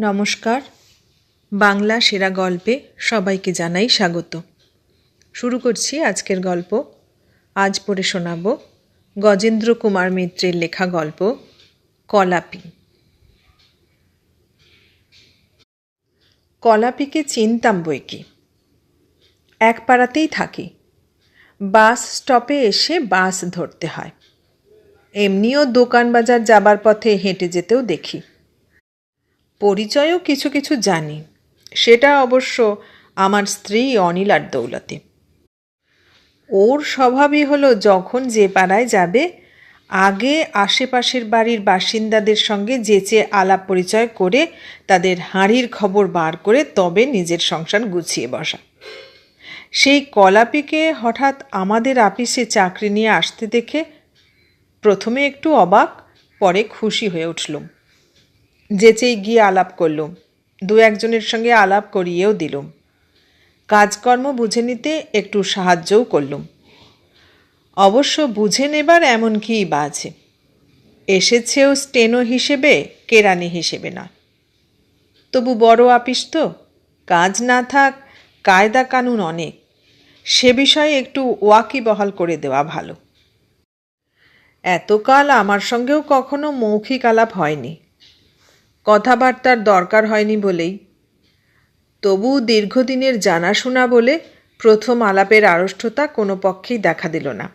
নমস্কার। বাংলা সেরা গল্পে সবাইকে জানাই স্বাগত। শুরু করছি আজকের গল্প। আজ পড়ে শোনাব গজেন্দ্র কুমার মিত্রের লেখা গল্প, কলাপি। কলাপিকে চিনতাম বই এক পাড়াতেই থাকি। বাস স্টপে এসে বাস ধরতে হয়। এমনিও দোকান বাজার যাবার পথে হেঁটে যেতেও দেখি। পরিচয়ও কিছু কিছু জানি। সেটা অবশ্য আমার স্ত্রী অনিলার দৌলতে। ওর স্বভাবই হলো, যখন যে পাড়ায় যাবে, আগে আশেপাশের বাড়ির বাসিন্দাদের সঙ্গে যেচে আলাপ পরিচয় করে তাদের হাঁড়ির খবর বার করে তবে নিজের সংসার গুছিয়ে বসা। সেই কলাপিকে হঠাৎ আমাদের আপিসে চাকরি নিয়ে আসতে দেখে প্রথমে একটু অবাক, পরে খুশি হয়ে উঠলুম। যেচেই গিয়ে আলাপ করলুম, দু একজনের সঙ্গে আলাপ করিয়েও দিলুম। কাজকর্ম বুঝে নিতে একটু সাহায্যও করলুম। অবশ্য বুঝে নেবার এমন কী বা আছে? এসেছেও স্টেনো হিসেবে, কেরানি হিসেবে না তবু বড় আপিস তো, কাজ না থাক, কায়দা কানুন অনেক, সে বিষয়ে একটু ওয়াকিবহাল করে দেওয়া ভালো। এতকাল আমার সঙ্গেও কখনো মৌখিক আলাপ হয়নি। কথাবার্তার দরকার হয়নি বলেই। তবু দীর্ঘদিনের জানাশোনা বলে প্রথম আলাপের আড়ষ্টতা কোনো পক্ষেই দেখা দিল না।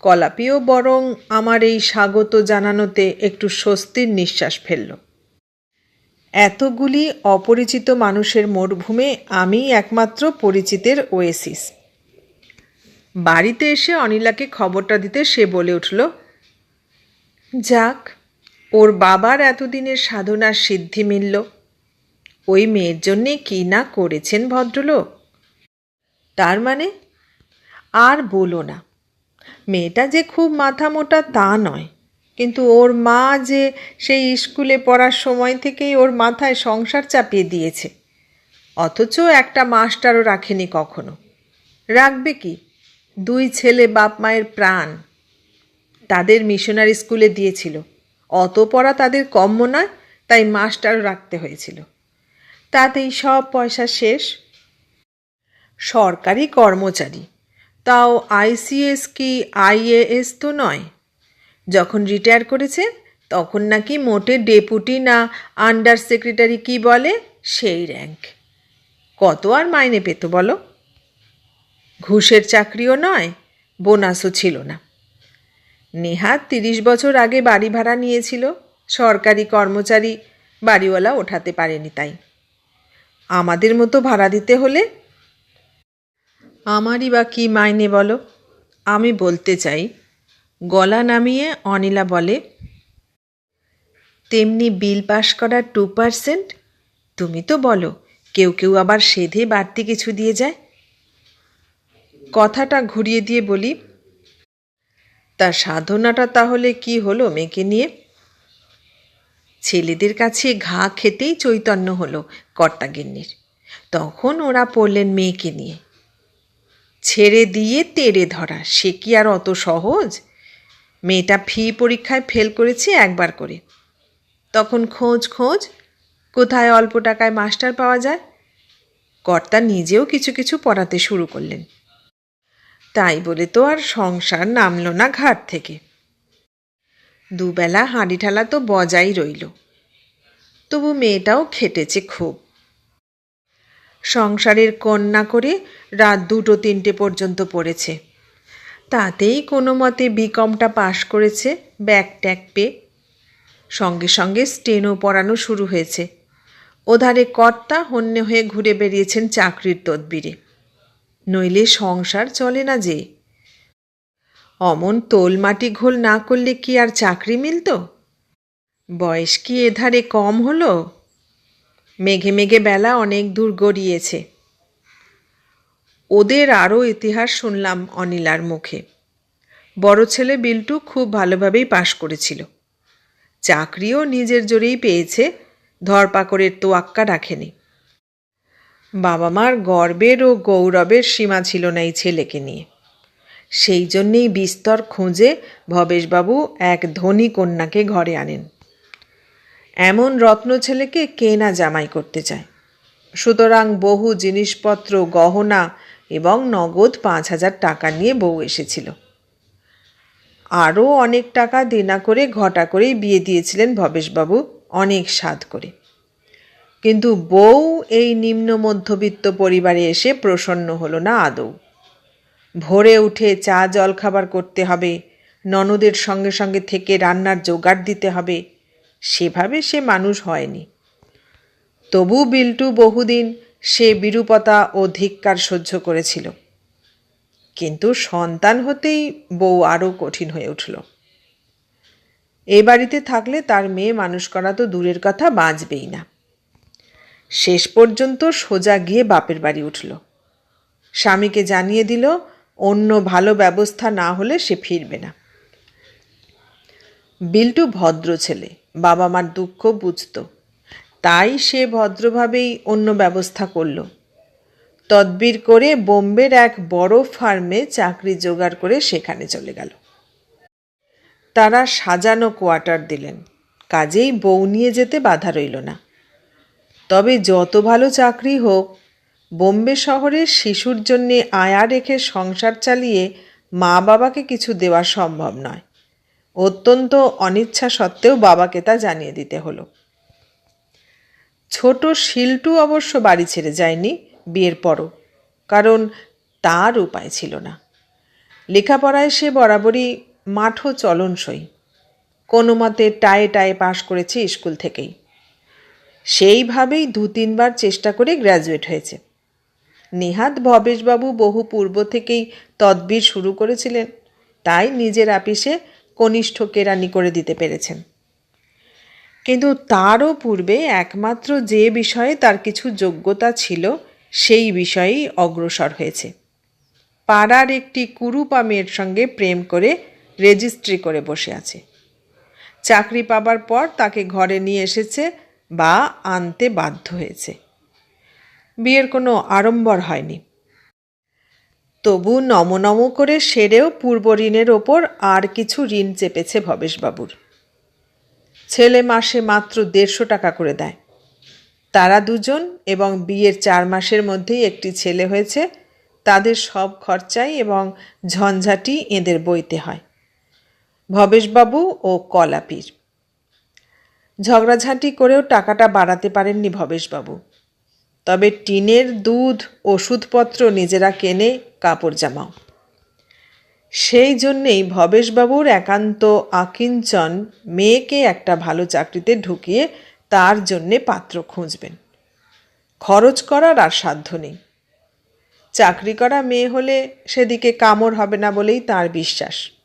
কলাপিও বরং আমার এই স্বাগত জানানোতে একটু স্বস্তির নিঃশ্বাস ফেলল। এতগুলি অপরিচিত মানুষের মরুভূমে আমি একমাত্র পরিচিতের ওয়েসিস। বাড়িতে এসে অনিলাকে খবরটা দিতে সে বলে উঠল, যাক ওর বাবার এতদিনের সাধনার সিদ্ধি মিলল। ওই মেয়ের জন্যে কী না করেছেন ভদ্রলোক? তার মানে আর বলো না। মেয়েটা যে খুব মাথা মোটা তা নয়। কিন্তু ওর মা যে সেই স্কুলে পড়ার সময় থেকেই ওর মাথায় সংসার চাপিয়ে দিয়েছে। অথচ একটা মাস্টারও রাখেনি কখনো। রাখবে কি? দুই ছেলে বাপ মায়ের প্রাণ। তাদের মিশনারি স্কুলে দিয়েছিল। অত পড়া তাদের কম্য নয়, তাই মাস্টারও রাখতে হয়েছিল। তাতেই সব পয়সা শেষ। সরকারি কর্মচারী। তাও আইসিএস কি আইএএস তো নয়। যখন রিটায়ার করেছে, তখন নাকি মোটে ডেপুটি না আন্ডার সেক্রেটারি কি বলে, সেই র্যাঙ্ক। কত আর মাইনে পেত বলো? ঘুষের চাকরিও নয়, বোনাসও ছিল না। নেহাত তিরিশ বছর আগে বাড়ি ভাড়া নিয়েছিল। সরকারি কর্মচারী বাড়িওয়ালা ওঠাতে পারেনি তাই। আমাদের মতো ভাড়া দিতে হলে? আমারই বা কী মাইনে বলো? আমি বলতে চাই, গলা নামিয়ে অনিলা বলে, তেমনি বিল পাস করার টু পারসেন্ট? তুমি তো বলো, কেউ কেউ আবার সেধে বাড়তি কিছু দিয়ে যায়? কথাটা ঘুরিয়ে দিয়ে বলি তার সাধনাটা তাহলে কি হলো মেয়েকে নিয়ে? ছেলেদের কাছে ঘা খেতেই চৈতন্য হলো কর্তাগিন্নির। তখন ওরা পড়লেন মেয়েকে নিয়ে। ছেড়ে দিয়ে তেড়ে ধরা, সে কি আর অত সহজ? মেয়েটা ফি পরীক্ষায় ফেল করেছে একবার করে। তখন খোঁজ খোঁজ, কোথায় অল্প টাকায় মাস্টার পাওয়া যায়? কর্তা নিজেও কিছু কিছু পড়াতে শুরু করলেন। তাই বলে তো আর সংসার নামল না ঘাট থেকে। দুবেলা হাঁড়ি ঠালা তো বজাই রইল। তবু মেয়েটাও খেটেছে খুব। সংসারের কন্যা করে রাত দুটো তিনটে পর্যন্ত পড়েছে। তাতেই কোনো মতে বিকমটা পাশ করেছে ব্যাক ট্যাক পেয়ে। সঙ্গে সঙ্গে স্টেনও পড়ানো শুরু হয়েছে। ওধারে কর্তা হন্যে হয়ে ঘুরে বেরিয়েছেন চাকরির তদবিরে। নইলে সংসার চলে না যে। অমন তোলমাটি ঘোল না করলে কি আর চাকরি মিলত? বয়স কি এধারে কম হলো? মেঘে মেঘে বেলা অনেক দূর গড়িয়েছে। ওদের আরও ইতিহাস শুনলাম অনিলার মুখে। বড় ছেলে বিল্টু খুব ভালোভাবেই পাশ করেছিল। চাকরিও নিজের জোরেই পেয়েছে, ধরপাকড়ের তোয়াক্কা রাখেনি। বাবা মার গর্বের ও গৌরবের সীমা ছিল না এই ছেলেকে নিয়ে। সেই জন্যেই বিস্তর খুঁজে ভবেশবাবু এক ধনী কন্যাকে ঘরে আনেন। এমন রত্ন ছেলেকে কে না জামাই করতে চায়? সুতরাং বহু জিনিসপত্র, গহনা এবং নগদ পাঁচ হাজার টাকা নিয়ে বউ এসেছিল। আরও অনেক টাকা দেনা করে ঘটা করেই বিয়ে দিয়েছিলেন ভবেশবাবু, অনেক স্বাদ করে। কিন্তু বউ এই নিম্ন মধ্যবিত্ত পরিবারে এসে প্রসন্ন হলো না আদৌ। ভোরে উঠে চা জল খাবার করতে হবে, ননদের সঙ্গে সঙ্গে থেকে রান্নার জোগাড় দিতে হবে, সেভাবে সে মানুষ হয়নি। তবু বিল্টু বহুদিন সে বিরূপতা ও ধিক্কার সহ্য করেছিল। কিন্তু সন্তান হতেই বউ আরও কঠিন হয়ে উঠল। এ বাড়িতে থাকলে তার মেয়ে মানুষ করা তো দূরের কথা, বাঁচবেই না। শেষ পর্যন্ত সোজা গিয়ে বাপের বাড়ি উঠল। স্বামীকে জানিয়ে দিল, অন্য ভালো ব্যবস্থা না হলে সে ফিরবে না। বিল্টু ভদ্র ছেলে, বাবা মার দুঃখ বুঝত। তাই সে ভদ্রভাবেই অন্য ব্যবস্থা করল। তদবির করে বোম্বের এক বড় ফার্মে চাকরি জোগাড় করে সেখানে চলে গেল। তারা সাজানো কোয়ার্টার দিলেন। কাজেই বউ নিয়ে যেতে বাধা রইল না। তবে যত ভালো চাকরি হোক, বোম্বে শহরে শিশুর জন্যে আয়া রেখে সংসার চালিয়ে মা বাবাকে কিছু দেওয়া সম্ভব নয়। অত্যন্ত অনিচ্ছা সত্ত্বেও বাবাকে তা জানিয়ে দিতে হলো। ছোট শিল্টু অবশ্য বাড়ি ছেড়ে যায়নি বিয়ের পরও, কারণ তার উপায় ছিল না। লেখাপড়ায় সে বরাবরই মাঠও চলনসই। কোনো মতে টায়ে টায়ে পাশ করেছে স্কুল থেকেই। সেইভাবেই দু তিনবার চেষ্টা করে গ্র্যাজুয়েট হয়েছে। নেহাত ভবেশবাবু বহু পূর্ব থেকেই তদবির শুরু করেছিলেন। তাই নিজের আপিসে কনিষ্ঠ কেরানি করে দিতে পেরেছেন। কিন্তু তারও পূর্বে একমাত্র যে বিষয়ে তার কিছু যোগ্যতা ছিল, সেই বিষয়েই অগ্রসর হয়েছে। পাড়ার একটি কুরুপা মেয়ের সঙ্গে প্রেম করে রেজিস্ট্রি করে বসে আছে। চাকরি পাবার পর তাকে ঘরে নিয়ে এসেছে বা আনতে বাধ্য হয়েছে। বিয়ের কোনো আড়ম্বর হয়নি। তবু নমনম করে সেরেও পূর্ব ঋণের ওপর আর কিছু ঋণ চেপেছে ভবেশবাবুর। ছেলে মাসে মাত্র দেড়শো টাকা করে দেয়। তারা দুজন এবং বিয়ের চার মাসের মধ্যেই একটি ছেলে হয়েছে, তাদের সব খরচাই এবং ঝঞ্ঝাটি এদের বইতে হয়। ভবেশবাবু ও কলাপির। ঝগড়াঝাঁটি করেও টাকাটা বাড়াতে পারেননি ভবেশবাবু। তবে টিনের দুধ, ওষুধপত্র নিজেরা কেনে কাপড় জামাও। সেই জন্যেই ভবেশবাবুর একান্ত আকিঞ্চন মেয়েকে একটা ভালো চাকরিতে ঢুকিয়ে তার জন্যে পাত্র খুঁজবেন। খরচ করার আর সাধ্য নেই। চাকরি করা মেয়ে হলে সেদিকে কামড় হবে না বলেই তার বিশ্বাস।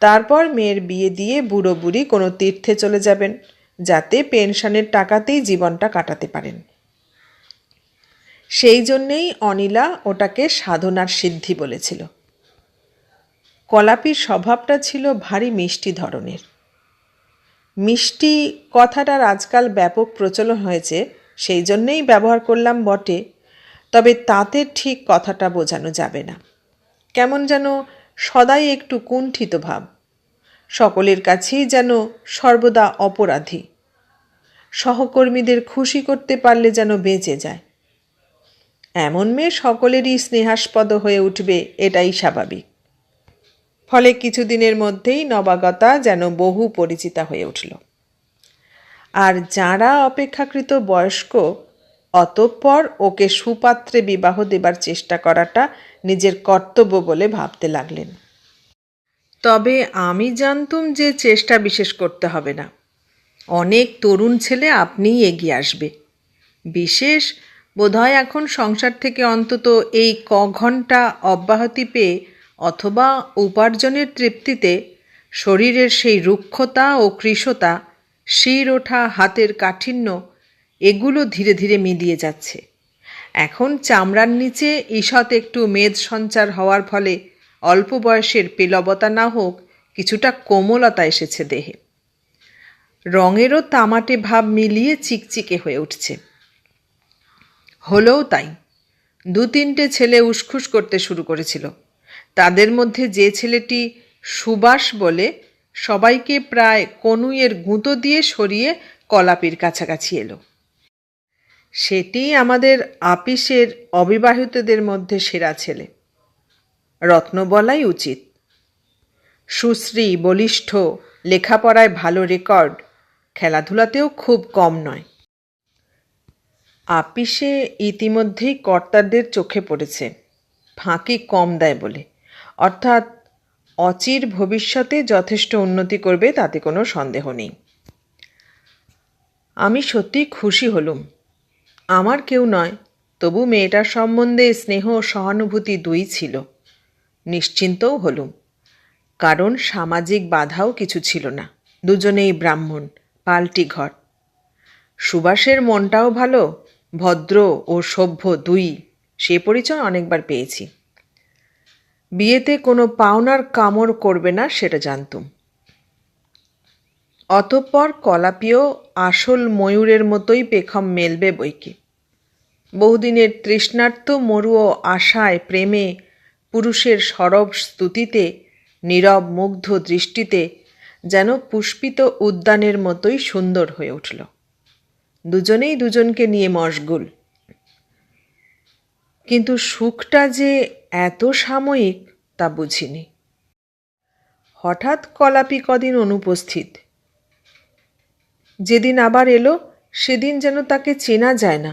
তারপর মেয়ের বিয়ে দিয়ে বুড়ো বুড়ি কোনো তীর্থে চলে যাবেন, যাতে পেনশনের টাকাতেই জীবনটা কাটাতে পারেন। সেই জন্যেই অনিলা ওটাকে সাধনার সিদ্ধি বলেছিল। কলাপির স্বভাবটা ছিল ভারী মিষ্টি ধরনের। মিষ্টি কথাটার আজকাল ব্যাপক প্রচলন হয়েছে, সেই জন্যেই ব্যবহার করলাম বটে, তবে তাতে ঠিক কথাটা বোঝানো যাবে না। কেমন যেন সদাই একটু কুণ্ঠিত ভাব। সকলের কাছেই যেন সর্বদা অপরাধী। সহকর্মীদের খুশি করতে পারলে যেন বেঁচে যায়। এমন মেয়ে সকলেরই স্নেহাস্পদ হয়ে উঠবে, এটাই স্বাভাবিক। ফলে কিছুদিনের মধ্যেই নবাগতা যেন বহু পরিচিতা হয়ে উঠল। আর যারা অপেক্ষাকৃত বয়স্ক অতঃপর ওকে সুপাত্রে বিবাহ দেবার চেষ্টা করাটা নিজের কর্তব্য বলে ভাবতে লাগলেন। তবে আমি জানতুম যে চেষ্টা বিশেষ করতে হবে না। অনেক তরুণ ছেলে আপনিই এগিয়ে আসবে। বিশেষ বোধহয় এখন সংসার থেকে অন্তত এই ক ঘণ্টা অব্যাহতি পেয়ে অথবা উপার্জনের তৃপ্তিতে শরীরের সেই রুক্ষতা ও কৃশতা শির ওঠা হাতের কাঠিন্য এগুলো ধীরে ধীরে মিলিয়ে যাচ্ছে। এখন চামড়ার নিচে ঈষৎ একটু মেদ সঞ্চার হওয়ার ফলে অল্প বয়সের পেলবতা না হোক কিছুটা কোমলতা এসেছে দেহে। রঙেরও তামাটে ভাব মিলিয়ে চিকচিকে হয়ে উঠছে। হলেও তাই দু তিনটে ছেলে উসখুস করতে শুরু করেছিল। তাদের মধ্যে যে ছেলেটি সুবাস বলে, সবাইকে প্রায় কনুইয়ের গুঁতো দিয়ে সরিয়ে কলাপির কাছাকাছি এলো। সেটি আমাদের আপিসের অবিবাহিতদের মধ্যে সেরা ছেলে। রত্ন বলাই উচিত। সুশ্রী, বলিষ্ঠ, লেখাপড়ায় ভালো রেকর্ড, খেলাধুলাতেও খুব কম নয়। আপিসে ইতিমধ্যেই কর্তাদের চোখে পড়েছে, ফাঁকি কম দেয় বলে। অর্থাৎ অচির ভবিষ্যতে যথেষ্ট উন্নতি করবে তাতে কোনো সন্দেহ নেই। আমি সত্যি খুশি হলুম। আমার কেউ নয়, তবু মেয়েটার সম্বন্ধে স্নেহ ও সহানুভূতি দুই ছিল। নিশ্চিন্তও হলুম। কারণ সামাজিক বাধাও কিছু ছিল না। দুজনেই ব্রাহ্মণ, পাল্টি ঘর। সুবাসের মনটাও ভালো, ভদ্র ও সভ্য দুই, সে পরিচয় অনেকবার পেয়েছি। বিয়েতে কোনো পাওনার কামড় করবে না, সেটা জানতুম। অতঃপর কলাপিও আসল ময়ূরের মতোই পেখম মেলবে বইকে। বহুদিনের তৃষ্ণার্ত মরুও আশায় প্রেমে পুরুষের সরব স্তুতিতে, নীরব মুগ্ধ দৃষ্টিতে যেন পুষ্পিত উদ্যানের মতোই সুন্দর হয়ে উঠল। দুজনেই দুজনকে নিয়ে মশগুল। কিন্তু সুখটা যে এত সাময়িক তা বুঝিনি। হঠাৎ কলাপি কদিন অনুপস্থিত। যেদিন আবার এলো, সেদিন যেন তাকে চেনা যায় না।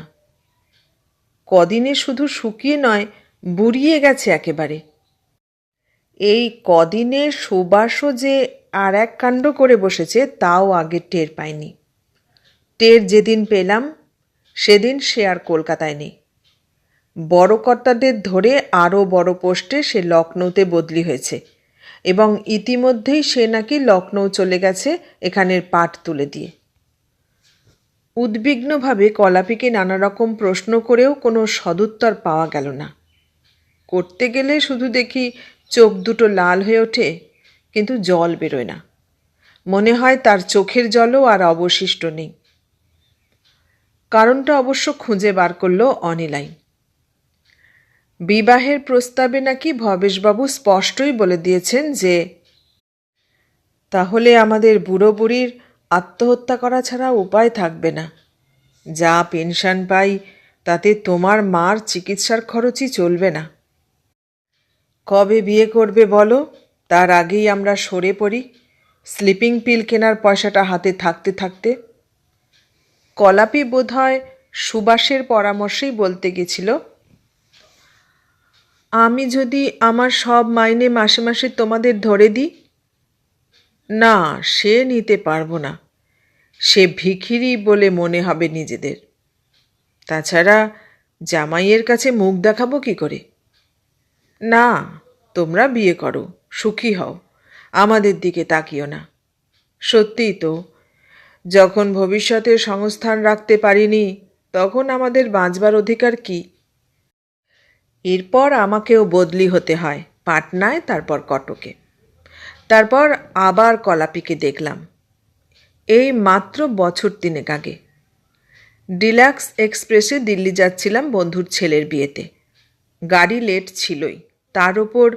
কদিনে শুধু শুকিয়ে নয়, বুড়িয়ে গেছে একেবারে। এই কদিনে সুবাসও যে আর এক কাণ্ড করে বসেছে, তাও আগে টের পায়নি টের যেদিন পেলাম, সেদিন সে আর কলকাতায় নেই। বড় কর্তাদের ধরে আরও বড় পোস্টে সে লখনৌতে বদলি হয়েছে এবং ইতিমধ্যেই সে নাকি লখনৌ চলে গেছে এখানের পাট তুলে দিয়ে। উদ্বিগ্নভাবে কলাপিকে নানা রকম প্রশ্ন করেও কোনো সদুত্তর পাওয়া গেল না। করতে গেলে শুধু দেখি চোখ দুটো লাল হয়ে ওঠে, কিন্তু জল বেরোয় না। মনে হয় তার চোখের জলও আর অবশিষ্ট নেই। কারণটা অবশ্য খুঁজে বার করল অনিলাই। বিবাহের প্রস্তাবে নাকি ভবেশবাবু স্পষ্টই বলে দিয়েছেন যে, তাহলে আমাদের বুড়ো বুড়ির আত্মহত্যা করা ছাড়া উপায় থাকবে না। যা পেনশন পাই, তাতে তোমার মার চিকিৎসার খরচই চলবে না। কবে বিয়ে করবে বলো? তার আগেই আমরা সরে পড়ি। স্লিপিং পিল কেনার পয়সাটা হাতে থাকতে থাকতে। কলাপি বোধহয় সুবাসের পরামর্শেই বলতে গেছিল, আমি যদি আমার সব মাইনে মাসে মাসে তোমাদের ধরে দিই না, সে নিতে পারব না। সে ভিখিরি বলে মনে হবে নিজেদের। তাছাড়া জামাইয়ের কাছে মুখ দেখাবো কি করে? না, তোমরা বিয়ে করো, সুখী হও, আমাদের দিকে তাকিও না। সত্যিই তো, যখন ভবিষ্যতের সংস্থান রাখতে পারিনি, তখন আমাদের বাঁচবার অধিকার কি? এরপর আমাকেও বদলি হতে হয়, পাটনায়, তারপর কটকে। তারপর আবার কলাপিকে দেখলাম। এই মাত্র বছর তিনেক আগে। ডিলাক্স এক্সপ্রেসে দিল্লি যাচ্ছিলাম বন্ধুর ছেলের বিয়েতে। গাড়ি লেট ছিলই। তার ওপর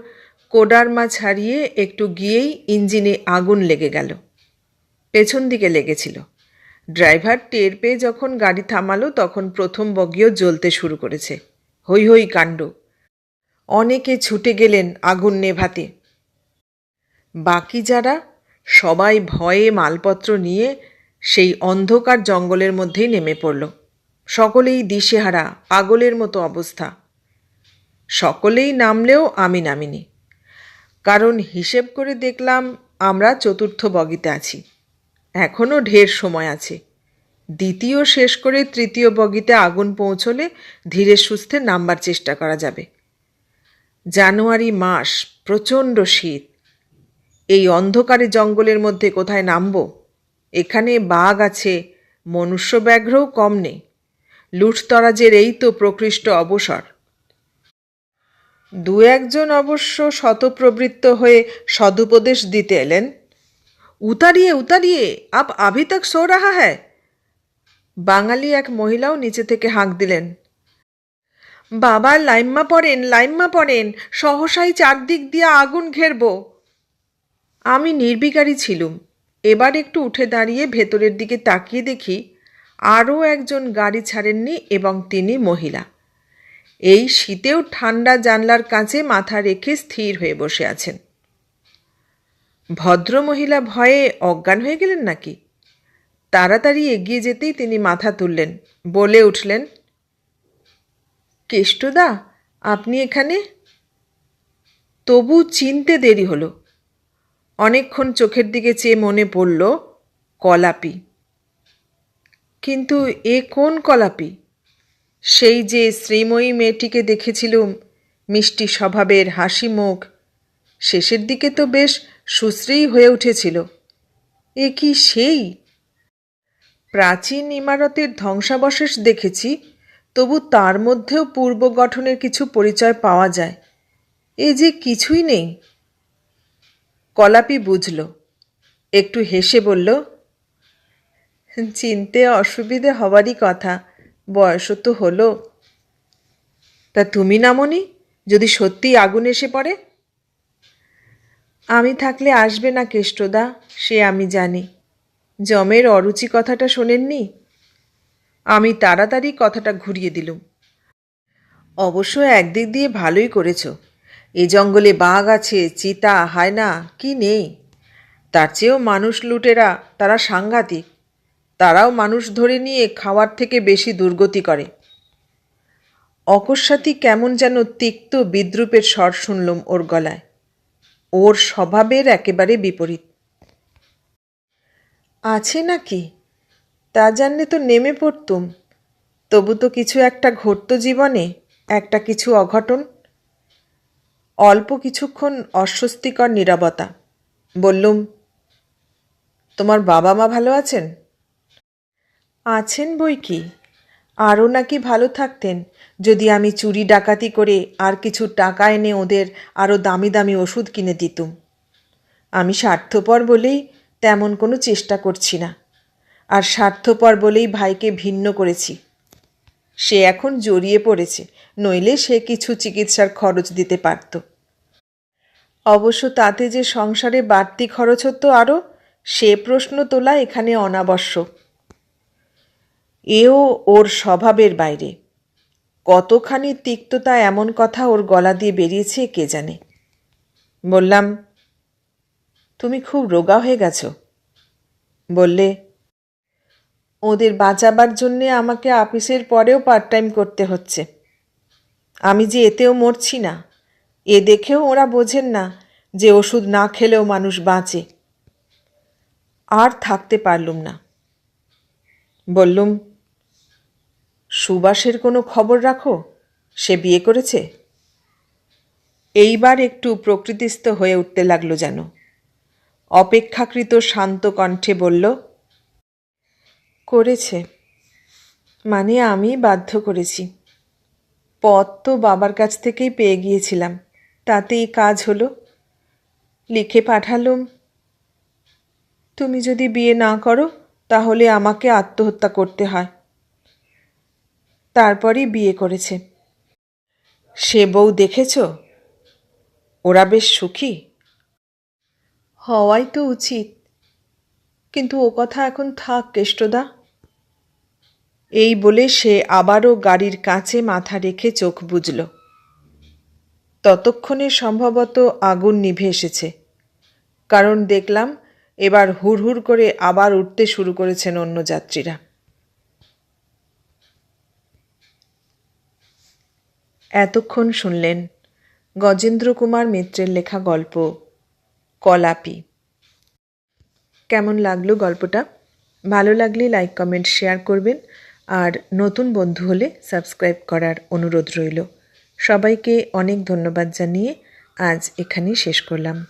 কোডারমা ছাড়িয়ে একটু গিয়েই ইঞ্জিনে আগুন লেগে গেল। পেছন দিকে লেগেছিল। ড্রাইভার টের পেয়ে যখন গাড়ি থামালো, তখন প্রথম বগিও জ্বলতে শুরু করেছে। হই হই কাণ্ড। অনেকে ছুটে গেলেন আগুন নেভাতে। বাকি যারা, সবাই ভয়ে মালপত্র নিয়ে সেই অন্ধকার জঙ্গলের মধ্যেই নেমে পড়ল। সকলেই দিশেহারা, পাগলের মতো অবস্থা। সকলেই নামলেও আমি নামিনি। কারণ হিসেব করে দেখলাম, আমরা চতুর্থ বগিতে আছি। এখনও ঢের সময় আছে। দ্বিতীয় শেষ করে তৃতীয় বগিতে আগুন পৌঁছলে ধীরে সুস্থে নামবার চেষ্টা করা যাবে। জানুয়ারি মাস, প্রচণ্ড শীত। এই অন্ধকারে জঙ্গলের মধ্যে কোথায় নামব? এখানে বাঘ আছে মনুষ্য ব্যাঘ্রও কম নেই। লুঠতরাজের এই তো প্রকৃষ্ট অবসর। দু একজন অবশ্য শতপ্রবৃত্ত হয়ে সদুপদেশ দিতে এলেন। উতারিয়ে উতারিয়ে, আপ আভি তক সো রাহা হ্যায়? বাঙালি এক মহিলাও নিচে থেকে হাঁক দিলেন। বাবা, লাইম্মা পড়েন লাইম্মা পড়েন, সহসাই চারদিক দিয়ে আগুন ঘেরব। আমি নির্বিকারী ছিলুম। এবার একটু উঠে দাঁড়িয়ে ভেতরের দিকে তাকিয়ে দেখি আরও একজন গাড়ি ছাড়েননি এবং তিনি মহিলা। এই শীতেও ঠান্ডা জানলার কাছে মাথা রেখে স্থির হয়ে বসে আছেন। ভদ্র মহিলা ভয়ে অজ্ঞান হয়ে গেলেন নাকি? তাড়াতাড়ি এগিয়ে যেতেই তিনি মাথা তুললেন, বলে উঠলেন, কেষ্টদা, আপনি এখানে? তবু চিনতে দেরি হলো। অনেকক্ষণ চোখের দিকে চেয়ে মনে পড়ল, কলাপি। কিন্তু এ কোন কলাপি? সেই যে শ্রীময়ী মেয়েটিকে দেখেছিলুম, মিষ্টি স্বভাবের হাসি মুখ, শেষের দিকে তো বেশ সুশ্রী হয়ে উঠেছিল। এ কি সেই? প্রাচীন ইমারতের ধ্বংসাবশেষ দেখেছি, তবু তার মধ্যেও পূর্ব গঠনের কিছু পরিচয় পাওয়া যায়। এ যে কিছুই নেই। কলাপি বুঝল। একটু হেসে বলল, চিনতে অসুবিধে হওয়ারই কথা বয়সও তো হলো। তা তুমি নামনি যদি সত্যিই আগুন এসে পড়ে? আমি থাকলে আসবে না কেষ্টদা, সে আমি জানি। জমের অরুচি কথাটা শোনেননি? আমি তাড়াতাড়ি কথাটা ঘুরিয়ে দিলুম। অবশ্য একদিক দিয়ে ভালোই করেছ। এ জঙ্গলে বাঘ আছে, চিতা, হায়না, কি নেই? তার চেয়েও মানুষ লুটেরা, তারা সাংঘাতিক। তারাও মানুষ ধরে নিয়ে খাওয়ার থেকে বেশি দুর্গতি করে। অকস্মাতই কেমন যেন তিক্ত বিদ্রুপের স্বর শুনলুম ওর গলায়। ওর স্বভাবের একেবারে বিপরীত। আছে নাকি? তা জানলে তো নেমে পড়তুম। তবু তো কিছু একটা ঘটত জীবনে, একটা কিছু অঘটন। অল্প কিছুক্ষণ অস্বস্তিকর নিরবতা। বললুম, তোমার বাবা মা ভালো আছেন? আছেন বই কি? আরও নাকি ভালো থাকতেন, যদি আমি চুরি ডাকাতি করে আর কিছু টাকা এনে ওদের আরও দামি দামি ওষুধ কিনে দিতুম। আমি স্বার্থপর বলেই তেমন কোনো চেষ্টা করছি না। আর স্বার্থপর বলেই ভাইকে ভিন্ন করেছি। সে এখন জড়িয়ে পড়েছে, নইলে সে কিছু চিকিৎসার খরচ দিতে পারত। অবশ্য তাতে যে সংসারে বাড়তি খরচ হতো আরও, সে প্রশ্ন তোলা এখানে অনাবশ্যক। এও ওর স্বভাবের বাইরে। কতখানি তিক্ততা এমন কথা ওর গলা দিয়ে বেরিয়েছে কে জানে। বললাম, তুমি খুব রোগা হয়ে গেছ? বললে ওদের বাঁচাবার জন্যে আমাকে আপিসের পরেও পার্ট টাইম করতে হচ্ছে। আমি যে এতেও মরছি না। এ দেখেও ওরা বোঝেন না যে ওষুধ না খেলেও মানুষ বাঁচে। আর থাকতে পারলুম না। বললুম সুবাসের কোনো খবর রাখো? সে বিয়ে করেছে? এইবার একটু প্রকৃতিস্থ হয়ে উঠতে লাগল যেন। অপেক্ষাকৃত শান্ত কণ্ঠে বলল করেছে। মানে আমি বাধ্য করেছি। পথ তো বাবার কাছ থেকেই পেয়ে গিয়েছিলাম। তাতেই কাজ হলো। লিখে পাঠালুম। তুমি যদি বিয়ে না করো, তাহলে আমাকে আত্মহত্যা করতে হয়। তারপরই বিয়ে করেছে। সে বউ দেখেছ? ওরা বেশ সুখী। হওয়াই তো উচিত। কিন্তু ও কথা এখন থাক, কেষ্টদা। এই বলে সে আবারও গাড়ির কাছে মাথা রেখে চোখ বুঝল ততক্ষণে সম্ভবত আগুন নিভে এসেছে। কারণ দেখলাম এবার হুড়হুড় করে আবার উঠতে শুরু করেছেন অন্য যাত্রীরা। এতক্ষণ শুনলেন গজেন্দ্র কুমার মিত্রের লেখা গল্প, কলাপি। কেমন লাগল গল্পটা? ভালো লাগলে লাইক, কমেন্ট, শেয়ার করবেন। আর নতুন বন্ধু হলে সাবস্ক্রাইব করার অনুরোধ রইল। সবাইকে অনেক ধন্যবাদ জানিয়ে আজ এখানেই শেষ করলাম।